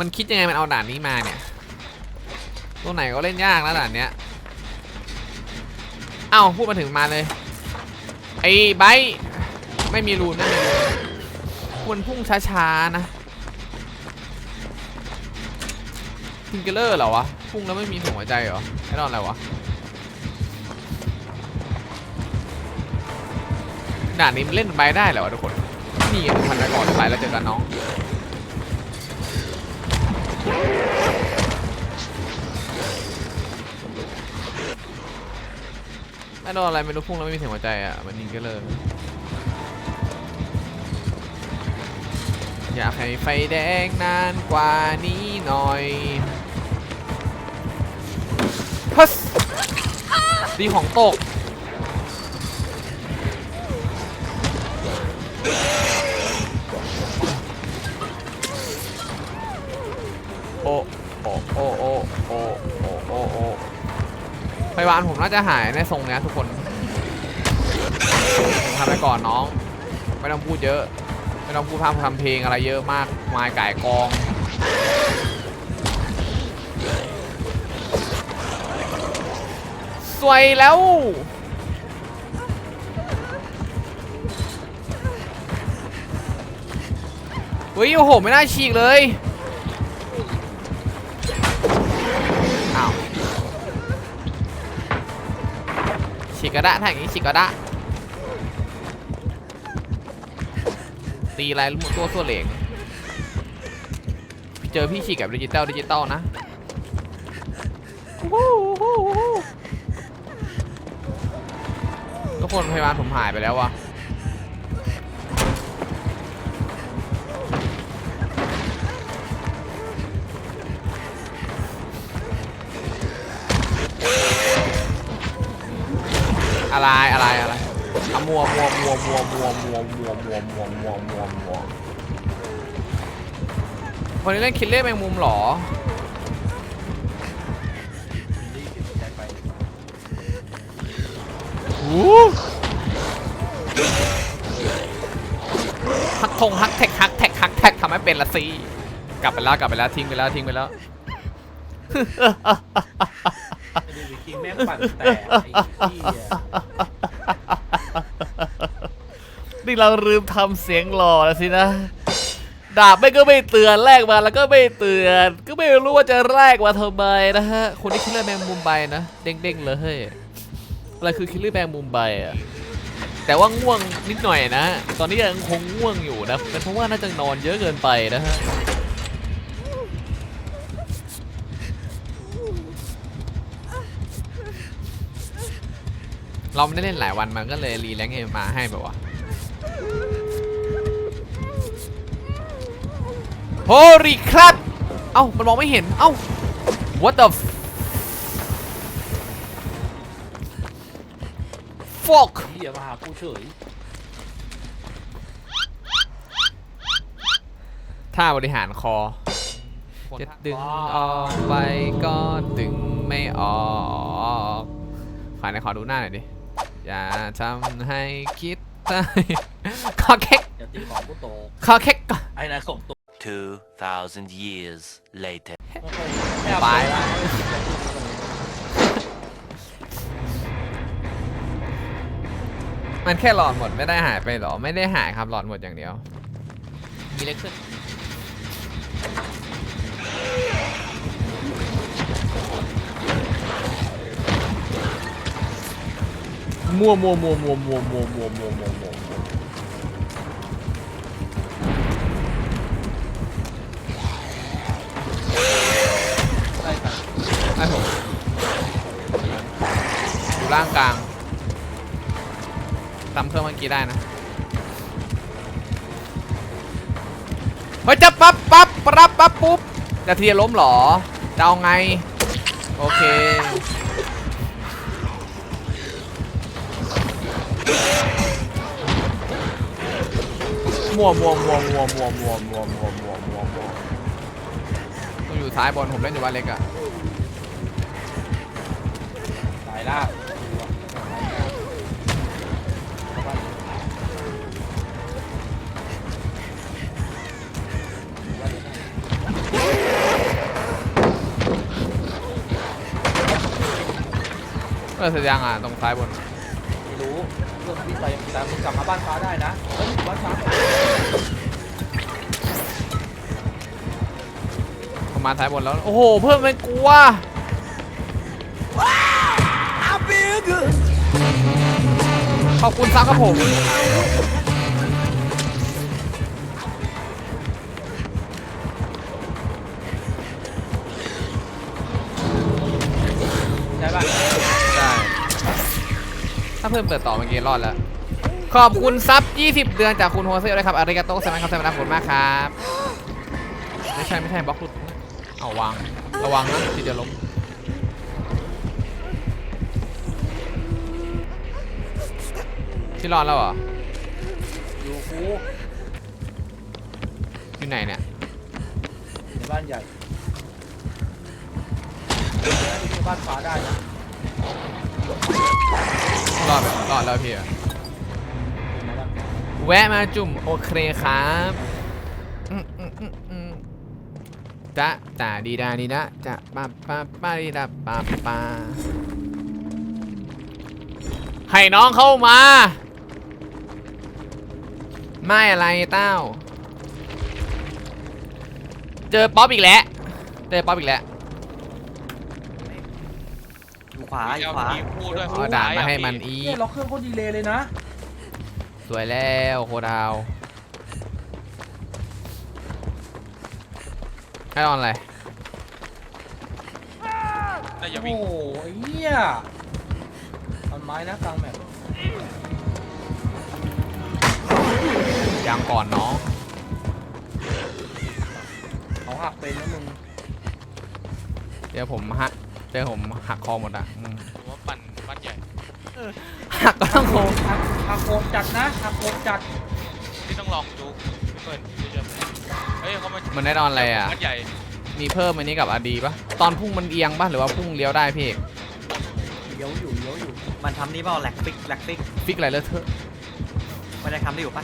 มันคิดยังไงมันเอาด่านนี้มาเนี่ยตัวไหนก็เล่นยากแล้วด่านเนี้ยเอ้าพูดมาถึงมาเลยไอ้ไบร์ไม่มีรูนไม่มีรูนควรพุ่งช้าๆนะทิงเกอร์เลอร์เหรอวะ พุ่งแล้วไม่มีหัวใจเหรอไอ้นอนอะไรวะ ด่านนี้มันเล่นไปได้เหรอวะทุกคน นี่หนึ่งพันไปก่อนไปแล้วเจอกันน้อง โดนอะไรไม่รู้พุ่งแล้วไม่มีเสียงหัวใจอะมันยิงก็เลยอยากให้ไฟแดงนานกว่านี้หน่อยฮึสดีของตก พยาบาลผมน่าจะหายในทรงเนี้ยทุกคนทำไปก่อนน้อง ไม่ต้องพูดเยอะ ไม่ต้องพูดพร่ำทำเพลงอะไรเยอะมากมายก่ายกองสวยแล้วเฮ้ยโอ้โหไม่น่าฉีกเลย กกระดะถ้าอย่างนี้ฉีกกระดะตีอะไรมุดตัวตัวเหลงเจอพี่ฉีกกับดิจิตอลดิจิตอลนะวู้วู้วู้ทุกคนพยาบาลผมหายไปแล้ววะ อะไรอะไรอะไรอะมัวมัวมัวมัวมัวมัวมัวมัวมัวมัวมัวมัวคนนี้เล่นคิลเล่แมงมุมหรอฮักทงฮักแท็กฮักแท็กฮักแท็กทำให้เป็นละสิกลับไปแล้วกลับไปแล้วทิ้งไปแล้วทิ้งไปแล้ว วิดคิงแม่งปั่นแตกไอ้เหี้ยนี่เราลืมทำเสียงหล่อแล้วสินะ ดาบไม่ก็ไม่เตือนแลกมาแล้วก็ไม่เตือน ก็ไม่รู้ว่าจะแลกมาทำไมนะฮะคนที่คิดเรื่องแมงมุมไบนะเด้งๆเลยเฮ้ยอะไรคือคิดเรื่องแมงมุมไบอะแต่ว่าง่วงนิดหน่อยนะ ตอนนี้ยังคงง่วงอยู่นะเป็นเพราะว่าน่าจะนอนเยอะเกินไปนะฮะ เราไม่ได้เล่นหลายวันมันก็เลยรีแลงเกมมาให้แบบว่าโฮริครับเอ้ามันมองไม่เห็น เอ้า what the f- fuck เหี้ยมาหากูเฉยท่าบริหารคอ จะดึงออกไปก็ดึงไม่ออกขอในขอดูหน้าหน่อยดิ อย่าทำให้คิดได้ ขอเค้กอย่าตีของกูโตขอเค้กก่อน ไอ้นายส่งตัว2,000 years later. ไป มันแค่หลอดหมดไม่ได้หายไปหรอ ไม่ได้หายครับหลอดหมดอย่างเดียว มีเล็กขึ้น มัวมัวมัวมัวมัวมัวมัวมัวมัวมัวมัวได้ค่ะให้ผมอยู่ล่างกลางตำเครื่องเมื่อกี้ได้นะเฮ้ยจะปั๊บปั๊บปั๊บปั๊บปุ๊บจะทีจะล้มเหรอจะเอาไง โอเค มัวมัวมัวมัวมัวมัวมัวมัวมัวมัวมัวต้องอยู่ท้ายบอลผมเล่นอยู่บ้านเล็กอะสายล่าเออเสียงอะตรงซ้ายบน รู้เรื่องพี่ไปแต่มึงกลับมาบ้านฟ้าได้นะเฮ้ยอยู่บ้านฟ้าผมมาซ้ายบนแล้ว โอ้โห เพื่อนมันกลัวขอบคุณซักครับผม เพื่อนเปิดต่อเมื่อกี้รอดแล้ว ขอบคุณซับ 20 เดือนจากคุณโฮเซ่ด้วยครับอาริกาโตสมัยครับสมัยขอบคุณมากครับ ไม่ใช่ไม่ใช่บล็อกหลุดเอาวาง ระวังนะที่จะล้มที่รอดแล้วเหรอ อยู่กูอยู่ไหนเนี่ยในบ้านใหญ่ที่บ้านฟ้าได้นะ รอดรอดแล้วพี่อะแวะมาจุ่มโอเคครับจ๊ะจ๋าดีดาดีดะจะปาปาปาดีดาปาป้าให้น้องเข้ามา ไม่อะไรเต้า เจอป๊อปอีกแล้ว เจอป๊อปอีกแล้ว อยู่ขวาอยู่ขวามีพูดด้วยเอาด่านมาให้มันอีเนี่ยกล็อกเครื่องโคตรดีเลยเลยนะสวยแล้วโคดาวให้ออนอะไรน่าจะโอ้วิ่งโหไอ้เหี้ยตอนไม้นะกลางแมปยังก่อนเนาะเขาหักเป็นนะมึงเดี๋ยวผมหัก เดี๋ยวผมหักคอหมดอะอืมผมว่าปั่นบ้านใหญ่หักก็ต้องโคงหักหักโคมจัดนะหักโคมจัดที่ต้องลองดูเปิดเดี๋ยวจะเฮ้ยเขามามันได้ออนอะไรอะ บ้านใหญ่มีเพิ่มอันนี้กับอดีปะตอนพุ่งมันเอียงปะหรือว่าพุ่งเลี้ยวได้พี่เอกเลี้ยวอยู่เลี้ยวอยู่ มันทำนี่เปล่าแหลกฟิกแหลกฟิกฟิกอะไรเลอะเทอะไม่ได้ทำได้อยู่ปะ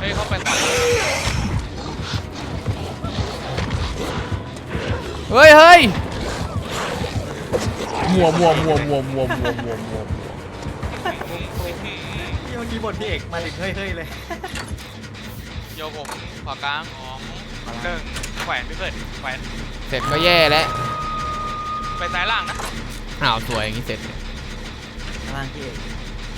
เฮ้ยเขาไปขวาเฮ้ยเฮ้ย มัวมัวมัวมัวมัวมัวมัวมัวพี่เมื่อกี้บนพี่เอกมาถึงเฮ้ยเฮ้ยเลย โยผมขวากลางของหนึ่งแขวนพี่เปิดแขวนเสร็จก็แย่แล้วไปซ้ายล่างนะอ้าวสวยอย่างนี้เสร็จข้างล่างพี่เอก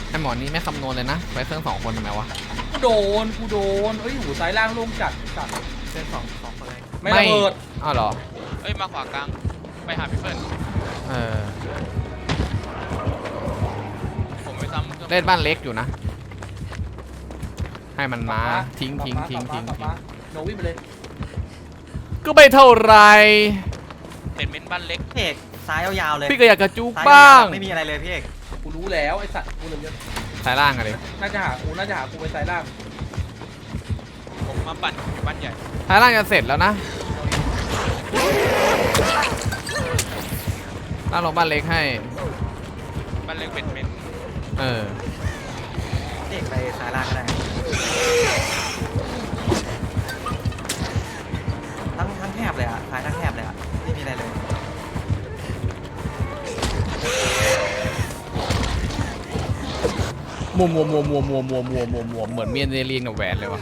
ไอหมอนี่ไม่คำนวณเลยนะไว้เครื่องสองคนทำไมวะ กูโดนกูโดนเอ้ยหูซ้ายล่างโล่งจัดจัดเส้นสองสองคนเลยไม่ระเบิดอ้าวเหรอเอ้ยมาขวากลางไปหาพี่เปิด เออผมไปซ้ำเครื่องเล่นบ้านเล็กอยู่นะ ให้มันมาทิ้งทิ้งกลับทิ้งกลัทิ้บงกลับทิ้มางโนวิ่งไปเลยก็ไม่เท่าไหรเห็นเม้นบ้านเล็กพี่เอกซ้ายยาวๆเลยพี่ก็อยากกระจุกซ้ายบ้ายาวงๆไม่มีอะไรเลยพี่เอกกูรู้แล้วไอ้สัตว์กูเลยเยอะสายล่างอะเลยน่าจะหากูน่าจะหากูไปซ้ายล่างผมมาปั่นอยู่บ้านใหญ่สายล่างจะเสร็จแล้วนะ ล่างลงบ้านเล็กให้ บ้านเล็กเป็นเม้นเออพี่เอกไปซ้ายล่างก็ได้ทั้งทั้งแคบเลยอะซ้ายทั้งแคบเลยอะไม่มีอะไรเลยมัวมัวมัวมัวมัวมัวมัวมัวมัวเหมือนเมียนเรียงกับแหวนเลยวะ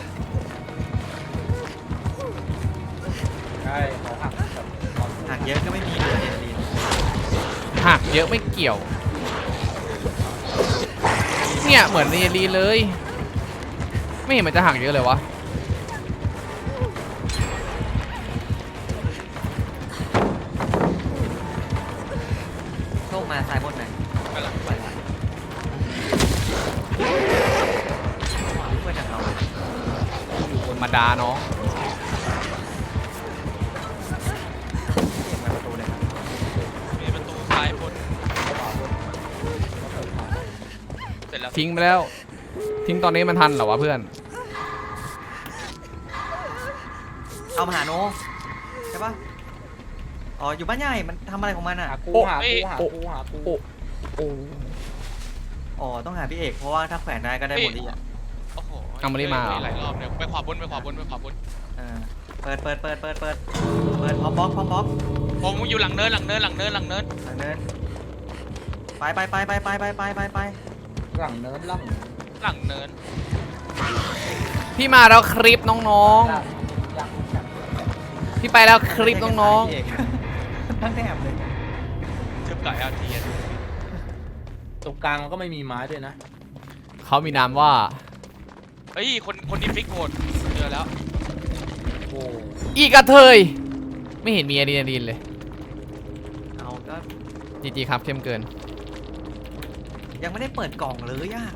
ใช่เขาหักแบบตอนหากเยอะก็ไม่มีเลยเดนลีน หักเยอะไม่เกี่ยว เนี่ยเหมือนเรียนรีเลย ไม่เห็นมันจะหักเยอะเลยวะโชคมาซ้ายบนหน่อยกำลังไปละเพื่อนจากเราธรรมดาเนาะ เสร็จแล้วทิ้งไปแล้ว ทิ้งตอนนี้มันทันเหรอวะเพื่อน เอามาหาโนใช่ปะอ๋ออยู่บ้านใหญ่มันทำอะไรของมันอะ หากูโอ้ หากูหากูหากูโอ้โอ้อ๋อต้องหาพี่เอกเพราะว่าถ้าแขวนได้ก็ได้หมดดีอะโอ้โหเอามาดิมาเหรอหลายรอบเนี่ยไปขวาบนไปขวาบนไปขวาบนเออเปิดเปิดเปิดเปิดเปิดเปิดพร้อมบล็อกพร้อมบล็อกผมอยู่หลังเนินหลังเนินหลังเนินหลังเนินหลังเนินไปไปไปไปไปไปไปไปไป หลังเนินล่างหลังเนิน พี่มาแล้วคลิปน้องล่างล่างๆพี่ไปแล้วคลิปน้องทั้งแถบเลยทึบกับ LTS ตรงกลางมันก็ไม่มีไม้ด้วยนะๆเขามีนามว่า เฮ้ยคนคนนี้ฟิกโหดเจอแล้วโอ้อีกระเทย ไม่เห็นมีอะดรีนาลีนเลย เอาก็จีจีครับเข้มเกิน ยังไม่ได้เปิดกล่องเลยอะ